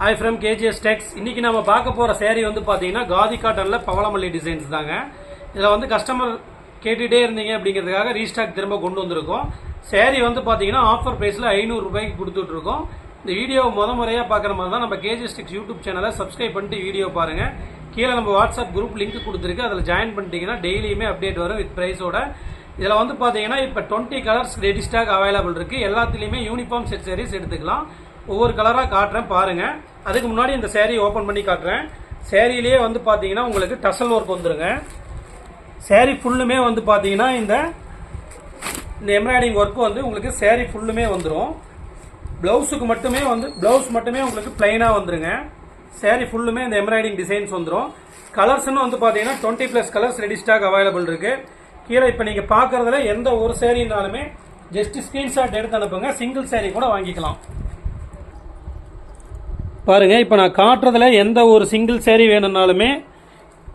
Hi from KGs டெக்ஸ் இன்னைக்கு நம்ம பார்க்க போற சேரீ வந்து பாத்தீங்கன்னா காதி காட்டன்ல பவளமல்லி டிசைன்ஸ் தாங்க. இதுல வந்து கஸ்டமர் கேட்டுட்டே இருந்தீங்க அப்படிங்கிறதுக்காக ரீஸ்டாக் திரும்ப கொண்டு வந்திருக்கோம். சேரீ வந்து பாத்தீங்கன்னா ஆஃபர் பிரைஸ்ல ஐநூறு ரூபாய்க்கு கொடுத்துட்டு இருக்கோம் இந்த வீடியோ முத முறையா பார்க்குற மாதிரி தான் நம்ம கேஜிஎஸ் டெக்ஸ் யூடியூப் சேனலை சப்ஸ்கிரைப் பண்ணிட்டு வீடியோ பாருங்க. கீழே நம்ம வாட்ஸ்அப் குரூப் லிங்க் கொடுத்துருக்கு. அதில் ஜாயின் பண்ணிட்டீங்கன்னா டெய்லியுமே அப்டேட் வரும் வித் ப்ரைஸோட இதில் வந்து பார்த்தீங்கன்னா இப்போ twenty colours ready stock available இருக்குது எல்லாத்துலேயுமே யூனிஃபார்ம் செட் sarees எடுத்துக்கலாம். ஒவ்வொரு கலராக காட்டுறேன் பாருங்கள் அதுக்கு முன்னாடி இந்த சேரீ ஓப்பன் பண்ணி காட்டுறேன். சேரீலேயே வந்து பார்த்தீங்கன்னா உங்களுக்கு டசல் ஒர்க் வந்துருங்க. சேரீ ஃபுல்லுமே வந்து பார்த்தீங்கன்னா இந்த இந்த எம்ப்ராய்டிங் ஒர்க்கு வந்து உங்களுக்கு சேரீ ஃபுல்லுமே வந்துடும் ப்ளவுஸுக்கு மட்டுமே வந்து ப்ளவுஸ் மட்டுமே உங்களுக்கு பிளைனாக வந்துருங்க. சேரீ ஃபுல்லுமே இந்த எம்ப்ராய்டிங் டிசைன்ஸ் வந்துடும் கலர்ஸ்னு வந்து பார்த்தீங்கன்னா twenty plus colours ready stock available இருக்குது கீழே இப்போ நீங்கள் பார்க்குறதுல எந்த ஒரு சேரீனாலுமே ஜஸ்ட் ஸ்க்ரீன்ஷாட் எடுத்து அனுப்புங்க. சிங்கிள் சேரீ கூட வாங்கிக்கலாம். பாருங்கள் இப்போ நான் காட்டுறதுல எந்த ஒரு சிங்கிள் சேரீ வேணும்னாலுமே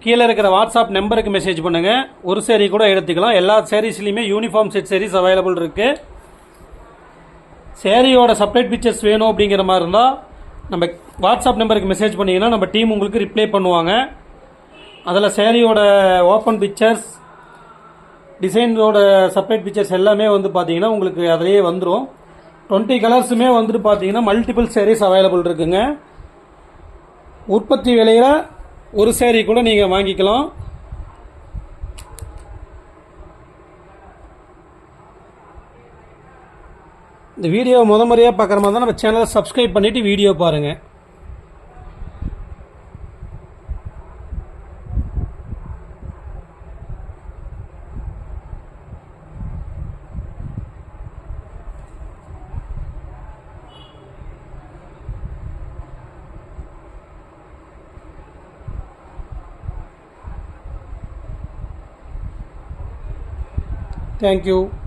கீழே இருக்கிற வாட்ஸ்அப் நம்பருக்கு மெசேஜ் பண்ணுங்கள் ஒரு சேரீ கூட எடுத்துக்கலாம். எல்லா சேரீஸ்லையுமே யூனிஃபார்ம் செட் சேரீஸ் அவைலபிள் இருக்குது சேரீயோட செப்பரேட் பிக்சர்ஸ் வேணும் அப்படிங்கிற மாதிரி இருந்தால் நம்ம வாட்ஸ்அப் நம்பருக்கு மெசேஜ் பண்ணிங்கன்னா நம்ம டீம் உங்களுக்கு ரிப்ளை பண்ணுவாங்க. அதில் சேரீயோட ஓப்பன் பிக்சர்ஸ் டிசைனோட செப்பரேட் பிக்சர்ஸ் எல்லாமே வந்து பார்த்தீங்கன்னா உங்களுக்கு அதிலேயே வந்துடும் டுவெண்ட்டி கலர்ஸுமே வந்துட்டு பார்த்தீங்கன்னா மல்டிபிள் சேரீஸ் அவைலபிள் இருக்குங்க. உற்பத்தி விலையில் ஒரு சேரீ கூட நீங்கள் வாங்கிக்கலாம். இந்த வீடியோ முத முறையாக பார்க்குற மாதிரி தான் நம்ம சேனலை சப்ஸ்கிரைப் பண்ணிவிட்டு வீடியோ பாருங்கள் Thank you.